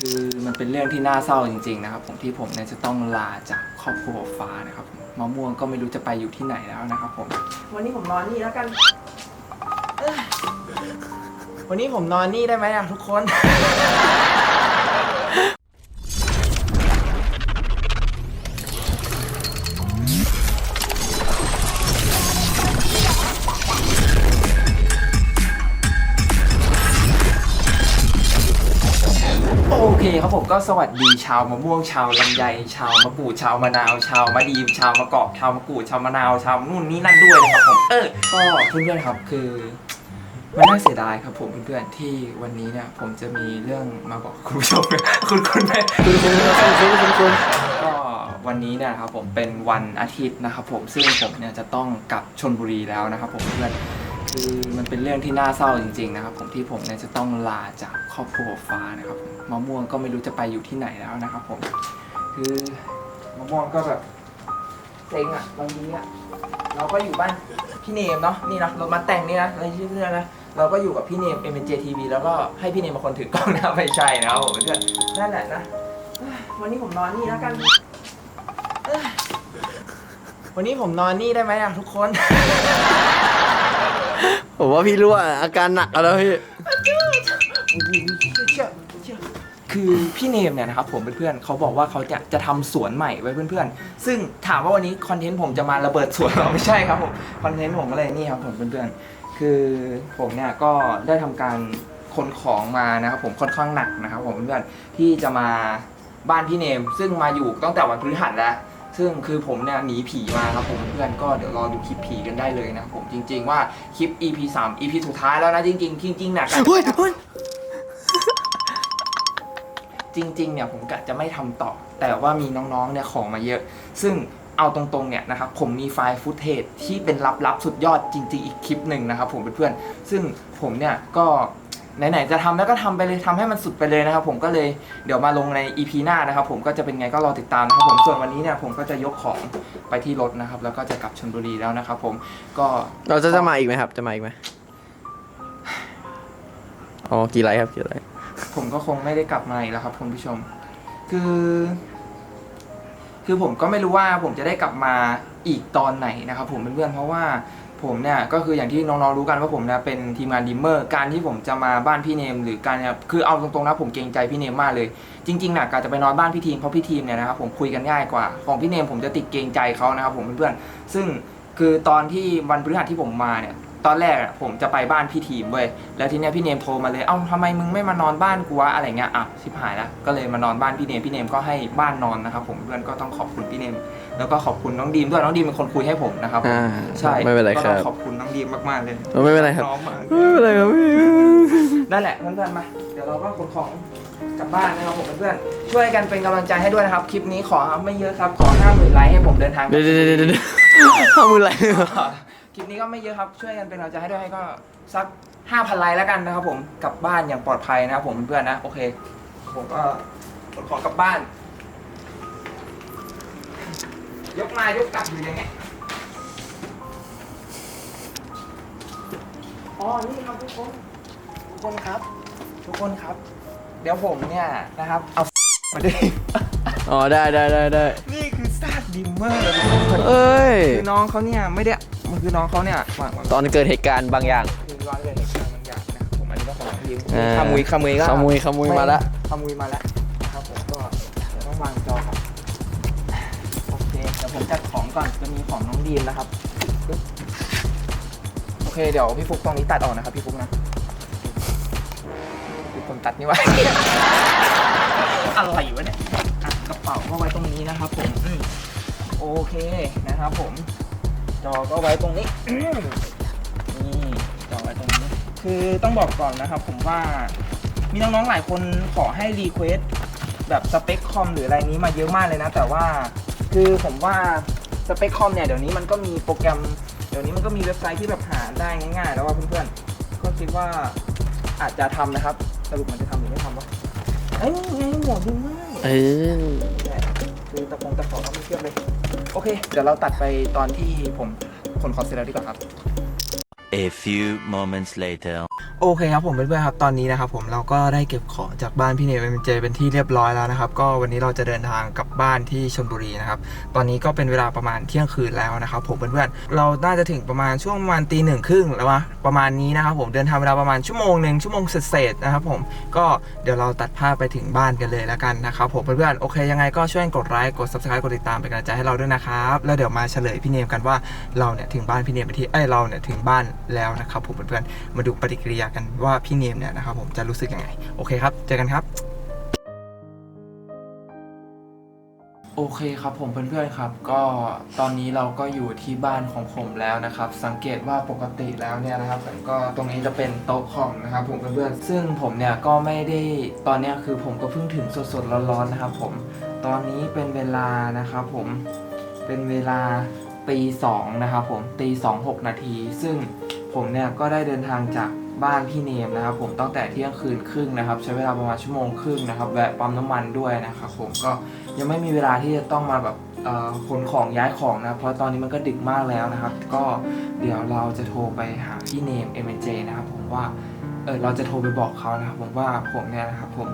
คือมันเป็นเรื่องที่น่าเศร้าจริงๆนะครับผมที่ผมเนี่ยจะต้องลาจากครอบครัวฟ้านะครับผมมะม่วงก็ไม่รู้จะไปอยู่ที่ไหนแล้วนะครับผมวันนี้ผมนอนนี่แล้วกันเอ้ยวันนี้ผมนอนนี่ได้ไหมอะทุกคน โอเคครับผมก็สวัสดีชาวมะม่วงชาวลำไยชาวมะกรูดชาวมะนาว ชาวมะดีมชาวมะกอกชาวมะกรูดชาวมะนาวชาวนู่นนี่นั่นด้วยนะครับผมเออก็เพื่อนๆครับคือมันน่าเสียดายครับผมเพื่อนๆที่วันนี้เนี่ยผมจะมีเรื่องมาบอกคุณผู้ชมคุณคุณไหมคุณคุณคุณคุณคุณก็วันนี้เนี่ยครับผมเป็นวันอาทิตย์นะครับผมซึ่งผมเนี่ยจะต้องกลับชนบุรีแล้วนะครับผมเพื่อน คือมันเป็นเรื่องที่น่าเศร้าจริงๆนะครับผมที่ผมเนี่ยจะต้องลาจากครอบครัวฟ้านะครับมมะม่วงก็ไม่รู้จะไปอยู่ที่ไหนแล้วนะครับผมคือมะม่วงก็แบบเซ็งอะบางทีอะเราก็อยู่บ้านพี่เนมเนาะนี่นะรถมาแต่งนี่นะอะไรชื่อเรื่องนะเราก็อยู่กับพี่เนม m อ็ j TV แล้วก็ให้พี่เนมเป็นคนถือกล้องนะไม่ใช่นะครับผมเพื่อนนั่นแหละนะวันนี้ผมนอนนี่แล้วกันวันนี้ผมนอนนี่ได้ไหมอะทุกคน ผมว่าพี่รั่วอาการหนักแล้วพี่คือพี่เนมเนี่ยนะครับผมเพื่อนๆเขาบอกว่าเขาจะจะทำสวนใหม่ไว้เพื่อนๆ ซึ่งถามว่าวันนี้คอนเทนต์ผมจะมาระเบิดสวนหรอไม่ใช่ครับผมคอนเทนต์ผมก็เลยนี่ครับผมเพื่อนๆคือผมเนี่ยก็ได้ทำการขนของมานะครับผมค่อนข้างหนักนะครับผมเพื่อนๆที่จะมาบ้านพี่เนม ซึ่งมาอยู่ตั้งแต่วันพฤหัสแล้ว ซึ่งคือผมเนี่ยหนีผีมาครับผมเพื่อนๆก็เดี๋ยวรอดูคลิปผีกันได้เลยนะครับผมจริง ๆ ว่าคลิป EP 3 EP สุดท้ายแล้วนะจริง ๆ จริงๆเนี่ยกะเฮ้ยเฮ้ยจริงๆเนี่ยผมกะจะไม่ทำต่อ แต่ว่ามีน้องๆเนี่ยของมาเยอะ ซึ่งเอาตรงๆเนี่ยนะครับผมมีไฟล์ฟุตเทจที่เป็นลับๆสุดยอดจริง ๆ อีกคลิปหนึ่งนะครับผมเพื่อนๆซึ่งผมเนี่ยก็ ไหนๆจะทำแล้วก็ทำไปเลยทำให้มันสุดไปเลยนะครับผมก็เลยเดี๋ยวมาลงใน EP หน้านะครับผมก็จะเป็นไงก็รอติดตามนะครับผมส่วนวันนี้เนี่ยผมก็จะยกของไปที่รถนะครับ แล้วก็จะกลับชลบุรีแล้วนะครับผมก็เราจะจะมาอีกไหมครับ จะมาอีกไหมอ๋อกี่ไลค์ครับกี่ไลค์ผมก็คงไม่ได้กลับมาอีกแล้วครับคุณผู้ชม คือ คือผมก็ไม่รู้ว่าผมจะได้กลับมาอีกตอนไหนนะครับผมเพื่อนๆเพราะว่า ผมเนี่ยก็คืออย่างที่น้องๆรู้กันว่าผมเนี่ยเป็นทีมงานดิมเมอร์ การที่ผมจะมาบ้านพี่เนม หรือการเนี่ยคือเอาตรงๆนะผมเกรงใจพี่เนมมากเลย จริงๆนะการจะไปนอนบ้านพี่ทีมเพราะพี่ทีมเนี่ยนะครับผมคุยกันง่ายกว่า ของพี่เนมผมจะติดเกรงใจเขานะครับผมเพื่อนๆซึ่งคือตอนที่วันพฤหัสที่ผมมาเนี่ย ตอนแรกอะผมจะไปบ้านพี่ทีมเว้ยแล้วทีเนี้ยพี่เนมโทรมาเลย เอ้าทำไมมึงไม่มานอนบ้านกูวะอะไรเงี้ยอะชิบหายละก็เลยมานอนบ้านพี่เนมพี่เนมก็ให้บ้านนอนนะครับผมเพื่อนก็ต้องขอบคุณพี่เนม แล้วก็ขอบคุณน้องดีมด้วยน้องดีมเป็นคนคุยให้ผมนะครับผมอ่าใช่ไม่เป็นไรคก็รัต้อบงขอบคุณน้องดีมมากๆเลยเออไม่เป็นไรครับน้องมาก ไม่เป็นไรครับพี่นั่นแหละเพื่อนๆมา เดี๋ยวเราก็ขนของกลับบ้านนะครับผมเพื่อนๆช่วยกันเป็นกำลังใจให้ด้วยนะครับ คลิปนี้ขอไม่เยอะครับ ขอห้าหมื่นไลค์ให้ผมเดินทางกลัเดี๋บยวเดี๋ยวเดี๋ยวเดี๋ยวห้ามือไร คลิปนี้ก็ไม่เยอะครับ ช่วยกันเป็นกำลังใจให้ด้วยให้ก็สัก 5,000 ไลค์แล้วกันนะครับผม กลับบ้านอย่างปลอดภัยนะครับผมเพื่อนๆนะ โอเค ผมก็ขนของกลับบ้าน ยกมายกกลับอยู่ยังไงอ๋อ นี่ครับทุกคน ทุกคนครับ ทุกคนครับ เดี๋ยวผมเนี่ยนะครับ เอามาด้วยอ๋อได้ได้ได้ได้นี่คือซากดิมเมอร์ทุกคนเอ้ย คือน้องเขาเนี่ยไม่ได้ มันคือน้องเขาเนี่ยวางวางตอนเกิดเหตุการณ์บางอย่าง คือร้อนเกิดเหตุการณ์บางอย่างนะครับผมอันนี้ก็ของทีมอ่าขมุยขมุยก็ขมุยขมุยมาละขมุยมาแล้วนะครับผมก็เดี๋ยวต้องวางจอครับโอเคเดี๋ยวผมจัดของก่อนจะมีของน้องดีมนะครับปึ๊บโอเคเดี๋ยวพี่ฟุกตรงนี้ตัดออกนะครับพี่ฟุกนะคือผมตัดนี่ไว้ อะไรวะเนี่ยอะกระเป๋าก็ไว้ตรงนี้นะครับผมอืมโอเคนะครับผม จอก็ไว้ตรงนี้นี่จอไว้ตรงนี้ คือต้องบอกก่อนนะครับผมว่ามีน้องๆหลายคนขอให้รีเควสแบบสเปคคอมหรืออะไรนี้มาเยอะมากเลยนะ แต่ว่าคือผมว่าสเปคคอมเนี่ยเดี๋ยวนี้มันก็มีโปรแกรม เดี๋ยวนี้มันก็มีเว็บไซต์ที่แบบหาได้ง่ายๆ แล้วว่าเพื่อนๆก็คิดว่าอาจจะทำนะครับสรุปมันจะทำหรือไม่ทำวะเอ้ยนี่ไงหมวดดูง่ายเอ้ยคือตะปงตะขอก็ไม่เทียบเลย โอเค เดี๋ยวเราตัดไปตอนที่ผมขนของเสร็จแล้วดีกว่าครับ A few moments later. โอเคครับผมเพื่อนๆครับตอนนี้นะครับผมเราก็ได้เก็บของจากบ้านพี่เนวเอ็มเจเป็นที่เรียบร้อยแล้วนะครับ ก็วันนี้เราจะเดินทางกลับบ้านที่ชลบุรีนะครับตอนนี้ก็เป็นเวลาประมาณเที่ยงคืนแล้วนะครับผมเพื่อนๆเราน่าจะถึงประมาณช่วงประมาณตีหนึ่งครึ่งแล้ววะประมาณนี้นะครับผมเดินทางเวลาประมาณชั่วโมงหนึ่งชั่วโมงเศษๆนะครับผมก็เดี๋ยวเราตัดภาพไปถึงบ้านกันเลยแล้วกันนะครับผมเพื่อนๆโอเคยังไงก็ช่วยกดไลค์กด subscribe กดติดตามเป็นกำลังใจให้เราด้วยนะครับแล้วเดี๋ยวมาเฉลยพี่เนมกันว่าเราเนี่ยถึงบ้านพี่เนมไปที่เอ้เราเนี่ยถึงบ้านแล้วนะครับผมเพื่อนๆมาดูปฏิกิริยากันว่าพี่เนมเนี่ยนะครับผมจะรู้สึกยังไง โอเคครับ เจอกันครับ โอเคครับผมเพื่อนๆครับ ก็ตอนนี้เราก็อยู่ที่บ้านของผมแล้วนะครับ สังเกตว่าปกติแล้วเนี่ยนะครับผมก็ตรงนี้จะเป็นโต๊ะคอมนะครับผมเพื่อนๆซึ่งผมเนี่ยก็ไม่ได้ตอนเนี้ยคือผมก็เพิ่งถึงสดๆร้อนๆนะครับผมตอนนี้เป็นเวลานะครับผมเป็นเวลาตีสองนะครับผมตีสองหกนาที ซึ่งผมเนี่ยก็ได้เดินทางจาก บ้านพี่เนมนะครับ ผมตั้งแต่เที่ยงคืนครึ่งนะครับ ใช้เวลาประมาณชั่วโมงครึ่งนะครับแวะปั๊มน้ำมันด้วยนะครับผมก็ยังไม่มีเวลาที่จะต้องมาแบบขนของย้ายของนะเพราะตอนนี้มันก็ดึกมากแล้วนะครับ ก็เดี๋ยวเราจะโทรไปหาพี่เนม m อ j นะครับผมว่าเออเราจะโทรไปบอกเขานะครับ ผมว่าผมเนี่ยนะครับผม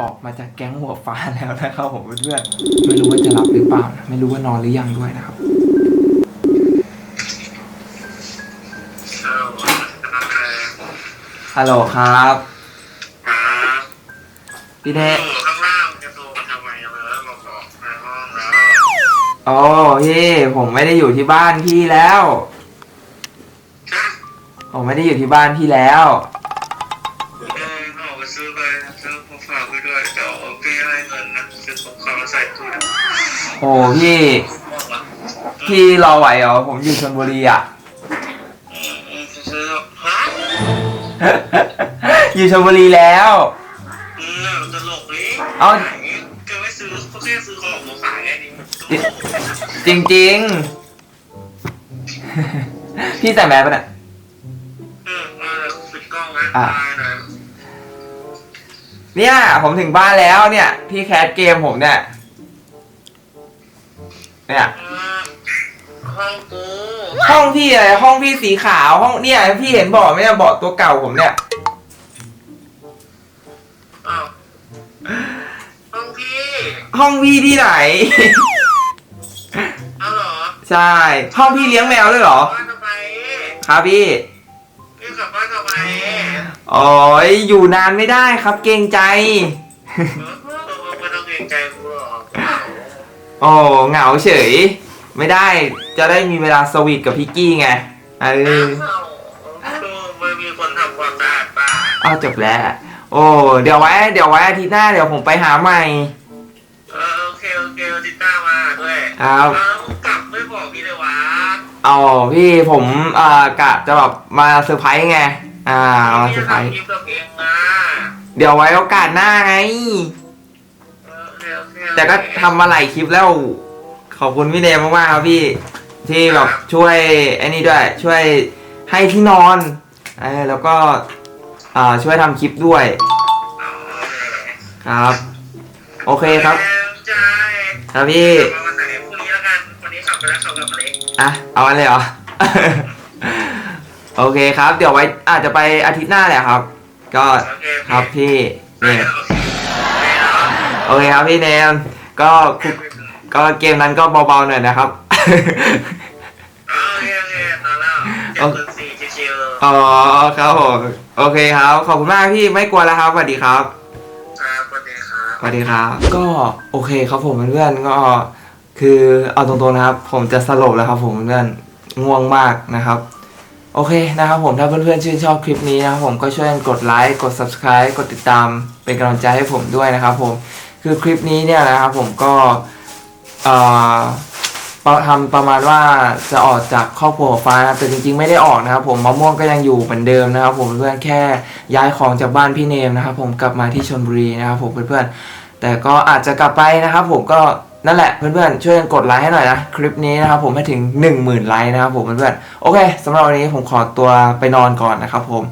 ออกมาจากแก๊งหัวฟ้าแล้วนะครับผมเพื่อนๆไม่รู้ว่าจะรับหรือเปล่า ไม่รู้ว่านอนหรือยังด้วยนะครับ ฮัลโหลครับ ครับพี่เนอยู่ข้างล่างจะโทรมาทำไมเลยมาบอกในห้องแล้วโอ้พี่ผมไม่ได้อยู่ที่บ้านพี่แล้วผมไม่ได้อยู่ที่บ้านพี่แล้ว เออออกไปซื้อไปซื้อของฝากไปด้วยเดี๋ยวเอาพี่ให้เงินนะซื้อของเขามาใส่ตู้เดี๋ยวโอ้พี่บอกว่าพี่รอไหวเหรอผมอยู่ชลบุรีอะ อืมอืมซื้อฮะ อยู่ชลบุรีแล้ว อืมตลกดิเอาไหนแกไม่ซื้อเขาแค่ซื้อของมาขายไงนี่จริงๆ พี่ใส่แมสป่ะเนี่ย เออมาเลยปิดกล้องนะอะ ตายหน่อยเนี่ย ผมถึงบ้านแล้วเนี่ยพี่แคสเกมผมเนี่ย เนี่ยอ่าห้องกู ห้องพี่อะไรห้องพี่สีขาวห้องเนี่ยพี่เห็นเบาะไหมเนี่ยเบาะตัวเก่าผมเนี่ย อ้าวห้องพี่ห้องพี่ที่ไหน เอาเหรอใช่ ห้องพี่เลี้ยงแมวด้วยเหรอ บ้านทำไมครับพี่ พี่กลับบ้านทำไมโอ้ยอยู่นานไม่ได้ครับเกรงใจเออไม่ต้องเกรงใจกูหรอก โอ้เหงาเฉย ไม่ได้จะได้มีเวลาสวีทกับพี่กี้ไงเออไม่มีคนทำความสะอาดบ้านเอาจบแล้ว โอ้เดี๋ยวไว้เดี๋ยวไว้อาทิตย์หน้าเดี๋ยวผมไปหาใหม่เออโอเคโอเคติดตามมาด้วยครับแล้วกลับไม่บอกพี่เลยวะเอาพี่ผมอ่ากะจะแบบมาเซอร์ไพรส์ไงอ่ามาเซอร์ไพรส์คลิปกับเองนะเดี๋ยวไว้โอกาสหน้าไง เออโอเคโอเคแต่ก็ทำมาหลายคลิปแล้ว ขอบคุณพี่เดมมากๆครับพี่ ที่แบบช่วยไอ้นี่ด้วย ช่วยให้ที่นอนเออแล้วก็อ่าช่วยทำคลิปด้วยเอาเลยครับ โอเคครับใจครับพี่มาวันไหนพรุ่งนี้แล้วกัน วันนี้ขับไปแล้วขับกลับมาเลยอะเอาอันเลยเหรอ โอเคครับ เดี๋ยวไว้อาจจะไปอาทิตย์หน้าแหละครับ ก็โอเคครับพี่โอเคเนี่ยโอเคเนาะโอเคครับพี่เนมก็คุ ก็เกมนั้นก็เบาๆหน่อยนะครับโอเคโอเคตอนแล้วเจ็ดศูนย์สี่ชิวๆอ๋อครับผม โอเคครับ ขอบคุณมากพี่ไม่กลัวแล้วครับสวัสดีครับครับสวัสดีครับ สวัสดีครับ ก็โอเคครับผมเพื่อนๆก็คือเอาตรงๆนะครับ ผมจะสลบแล้วครับผมเพื่อนๆง่วงมากนะครับ โอเคนะครับผมถ้าเพื่อนๆชื่นชอบคลิปนี้นะครับผมก็ช่วยกดไลค์กด subscribe กดติดตามเป็นกำลังใจให้ผมด้วยนะครับผมคือคลิปนี้เนี่ยนะครับผมก็เอ่อประ ทำประมาณว่าจะออกจากครอบครัวฟ้านะครับแต่จริงๆไม่ได้ออกนะครับ ผมมะม่วงก็ยังอยู่เหมือนเดิมนะครับ ผมเพื่อนแค่ย้ายของจากบ้านพี่เนมนะครับ ผมกลับมาที่ชลบุรีนะครับ ผมเพื่อนๆแต่ก็อาจจะกลับไปนะครับ ผมก็นั่นแหละเพื่อนๆช่วยกันกดไลค์ให้หน่อยนะคลิปนี้นะครับผมให้ถึง 10,000ไลค์นะครับผมเพื่อนๆโอเคสำหรับวันนี้ผมขอตัวไปนอนก่อนนะครับ ผม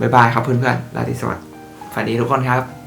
บ๊ายบายครับเพื่อนๆราตรีสวัสดิ์ฝันดีทุกคนครับ